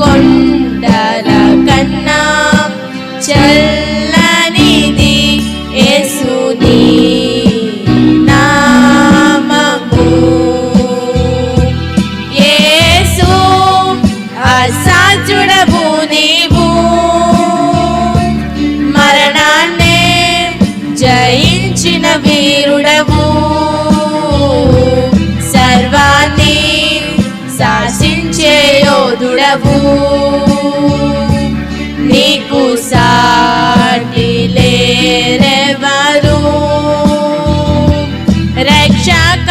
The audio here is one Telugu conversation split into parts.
మంచు యోధుడవు నీకు సాటి లేరెవరు? రక్షక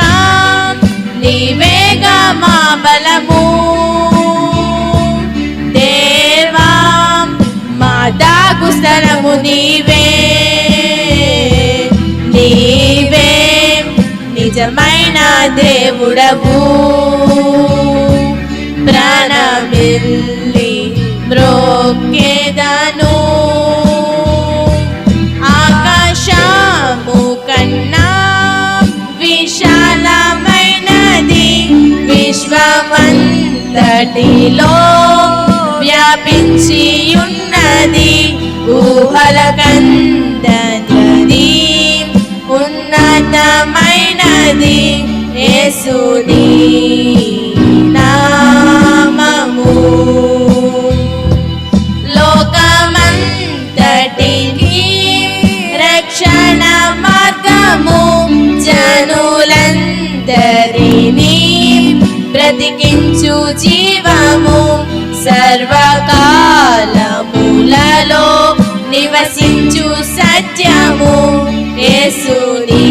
నీవేగా మా బలము. దేవా మా దాగు స్థలము నీవే. నీవే నిజమైన దేవుడవు. ప్రాణమిల్లి మ్రోకేదను ఆకాశము కన్నా విశాలమైనది విశ్వమంతటిలో వ్యాపించి ఉన్నది ఊహల ఉన్నతమైనది యేసుని. జీవము సర్వకాలములలో నివసించు సత్యము. యేసుని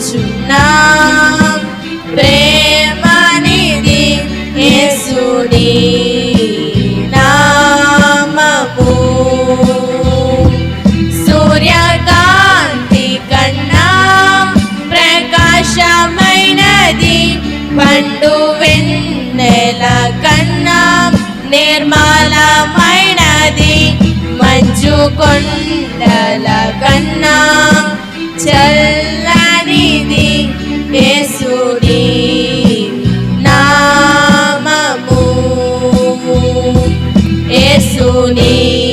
పొర్లుచున్నా ప్రేమనిది యేసుని నామము. సూర్యకాంతి కన్నా ప్రకాశమైనది పండు వెన్నెల కన్నా నిర్మలమైనది మంచు కొండల కన్నా నామము యేసుని